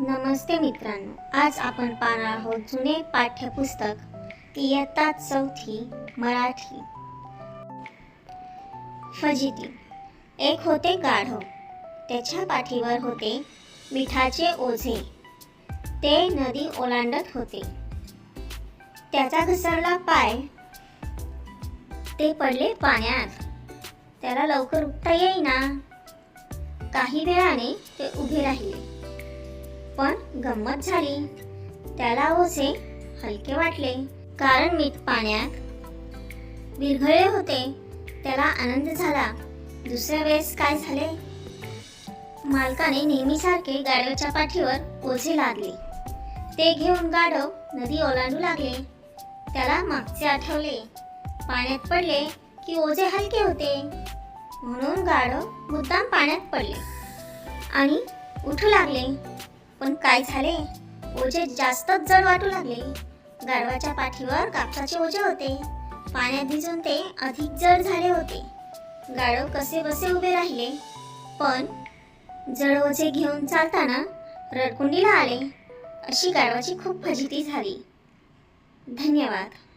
नमस्ते मित्रांनो आज आपण पाहणार आहोत जुने पाठ्यपुस्तक इयत्ता चौथी मराठी. फजिती. एक होते गाढव त्याच्या पाठीवर होते मिठाचे ओझे. ते नदी ओलांडत होते. त्याचा घसरला पाय. ते पडले पाण्यात. त्याला लवकर उठता येईना. काही वेळाने ते उभे राहिले. पण गंमत झाली. त्याला ओझे हलके वाटले. कारण मीठ पाण्यात विरघळले होते. त्याला आनंद झाला. दुसऱ्या वेळेस काय झाले? मालकाने नेहमीसारखे गाढवाच्या पाठीवर ओझे लादले. ते घेऊन गाढव नदी ओलांडू लागले. त्याला मागचे आठवले. पाण्यात पडले की ओझे हलके होते. म्हणून गाढव मुद्दाम पाण्यात पडले आणि उठू लागले. पण काय झाले? ओझे जास्तच जड वाटू लागले. गारवाच्या पाठीवर कापसाचे ओझे होते. पाण्यात भिजून ते अधिक जड झाले होते. गाढव कसे बसे उभे राहिले? पण जड ओझे घेऊन चालताना रडकुंडीला आले. अशी गाढवाची खूप फजिती झाली. धन्यवाद.